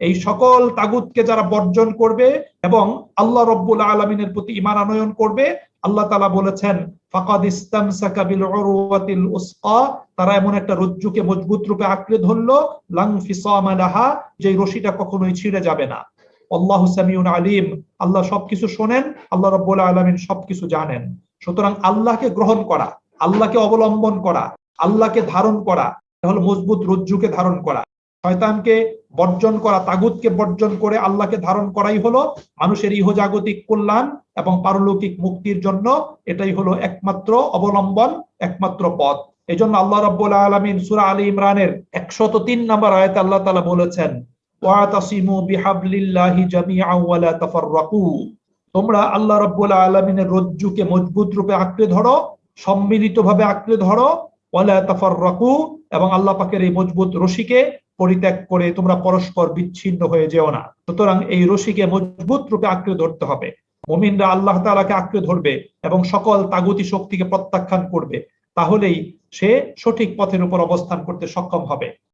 এই সকল তাগুতকে যারা বর্জন করবে এবং আল্লাহ রব্বুল আলমিনের প্রতি ইমান আনয়ন করবে, আল্লাহ তালা বলেছেন, ফাকাদ ইস্তামসাকা বিল উরওয়াতিল উসকা তারা এমন একটা রজ্জুকে মজবুত রূপে আঁকড়ে ধরলো, লাং ফিসামা যে রশিটা কখনোই ছিঁড়ে যাবে না। আল্লাহ সামিউন আলিম, আল্লাহ সবকিছু শোনেন, আল্লাহ রব্বুল আলমিন সবকিছু জানেন। সুতরাং আল্লাহকে গ্রহণ করা, আল্লাহকে অবলম্বন করা, আল্লাহকে ধারণ করা এটা হলো মজবুত রজ্জুকে ধারণ করা। শয়তানকে বর্জন করা, তাগুতকে বর্জন করে আল্লাহকে ধারণ করাই হলো মানুষের ইহজাগতিক কল্যাণ এবং পারলৌকিক মুক্তির জন্য এটাই হলো একমাত্র অবলম্বন, একমাত্র পথ। এই জন্য আল্লাহ রব্বুল আলমিন সুরা আলী ইমরানের একশত তিন নম্বর আয়তে আল্লাহ তালা বলেছেন তোমরা আল্লাহ রব্বুল আলমিনের রজ্জুকে মজবুত রূপে আঁকড়ে ধরো, সম্মিলিতভাবে আঁকড়ে ধরো ওয়ালা তাফাররাকু এবং আল্লাহ পাকের এই মজবুত রশিকে পরিত্যাগ করে তোমরা পরস্পর বিচ্ছিন্ন হয়ে যেও না। সুতরাং এই রশিকে মজবুত রূপে আঁকড়ে ধরতে হবে। মমিনরা আল্লাহ তালাকে আঁকড়ে ধরবে এবং সকল তাগুতি শক্তিকে প্রত্যাখ্যান করবে। তাহলেই সে সঠিক পথের উপর অবস্থান করতে সক্ষম হবে।